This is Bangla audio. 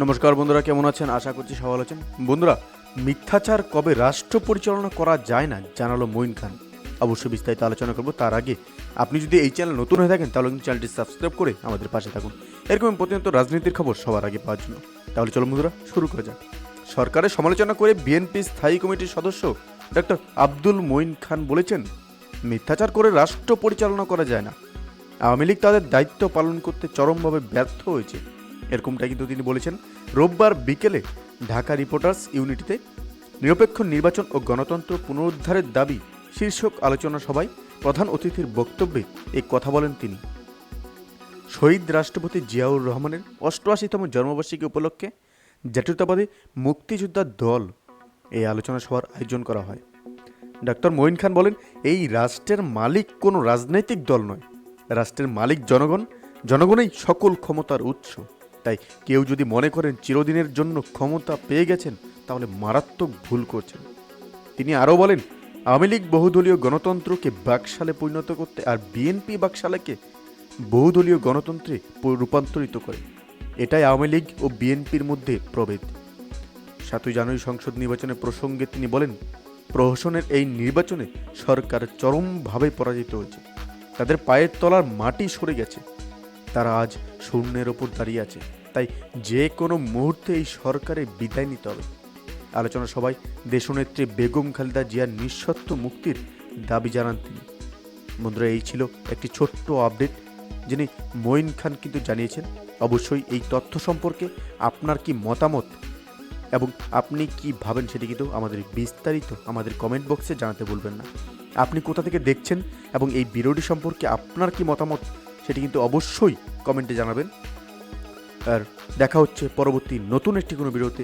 নমস্কার বন্ধুরা, কেমন আছেন? আশা করছি সবাই আছেন। বন্ধুরা, মিথ্যাচার কবে রাষ্ট্র পরিচালনা করা যায় না? জানালো মঈন খান। অবশ্যই বিস্তারিত আলোচনা করব। তার আগে, আপনি যদি এই চ্যানেল নতুন হয়ে থাকেন, তাহলে কিন্তু চ্যানেলটি সাবস্ক্রাইব করে আমাদের পাশে থাকুন। এরকম প্রতিনিয়ত রাজনীতির খবর সবার আগে পাওয়ার জন্য। তাহলে চলো বন্ধুরা, শুরু করা যাক। সরকারের সমালোচনা করে বিএনপি স্থায়ী কমিটির সদস্য ডক্টর আব্দুল মঈন খান বলেছেন, মিথ্যাচার করে রাষ্ট্র পরিচালনা করা যায় না। আওয়ামী লীগ তাদের দায়িত্ব পালন করতে চরমভাবে ব্যর্থ হয়েছে। এরকমটা কিন্তু তিনি বলেছেন। রোববার বিকেলে ঢাকা রিপোর্টার্স ইউনিটিতে নিরপেক্ষ নির্বাচন ও গণতন্ত্র পুনরুদ্ধারের দাবি শীর্ষক আলোচনা সভায় প্রধান অতিথির বক্তব্যে এই কথা বলেন তিনি। শহীদ রাষ্ট্রপতি জিয়াউর রহমানের অষ্টআশিতম জন্মবার্ষিকী উপলক্ষে জাতীয়তাবাদী মুক্তিযোদ্ধা দল এই আলোচনা সভার আয়োজন করা হয়। ডাক্তার মঈন খান বলেন, এই রাষ্ট্রের মালিক কোনো রাজনৈতিক দল নয়। রাষ্ট্রের মালিক জনগণ, জনগণই সকল ক্ষমতার উৎস। তাই কেউ যদি মনে করেন চিরদিনের জন্য ক্ষমতা পেয়ে গেছেন, তাহলে মারাত্মক ভুল করছেন। তিনি আরও বলেন, আওয়ামী লীগ বহুদলীয় গণতন্ত্রকে বাকশালে পরিণত করতে আর বিএনপি বাকশালাকে বহুদলীয় গণতন্ত্রে রূপান্তরিত করে। এটাই আওয়ামী লীগ ও বিএনপির মধ্যে প্রভেদ। সাতই জানুয়ারি সংসদ নির্বাচনের প্রসঙ্গে তিনি বলেন, প্রহসনের এই নির্বাচনে সরকার চরমভাবে পরাজিত হয়েছে। তাদের পায়ের তলার মাটি সরে গেছে। তারা আজ শূন্যের ওপর দাঁড়িয়ে আছে। তাই যে কোনো মুহূর্তে এই সরকারের বিদায় নিতে হবে। আলোচনা সবাই দেশনেত্রী বেগম খালেদা জিয়ার নিঃশর্ত মুক্তির দাবি জানান তিনি। বন্ধুরা, এই ছিল একটি ছোট্ট আপডেট যিনি মঈন খান কিন্তু জানিয়েছেন। অবশ্যই এই তথ্য সম্পর্কে আপনার কি মতামত এবং আপনি কি ভাবেন সেটি কিন্তু আমাদের বিস্তারিত আমাদের কমেন্ট বক্সে জানাতে ভুলবেন না। আপনি কোথা থেকে দেখছেন এবং এই ভিডিওটি সম্পর্কে আপনার কি মতামত সেটি কিন্তু অবশ্যই কমেন্টে জানাবেন। আর দেখা হচ্ছে পরবর্তী নতুন একটি কোনো ভিডিওতে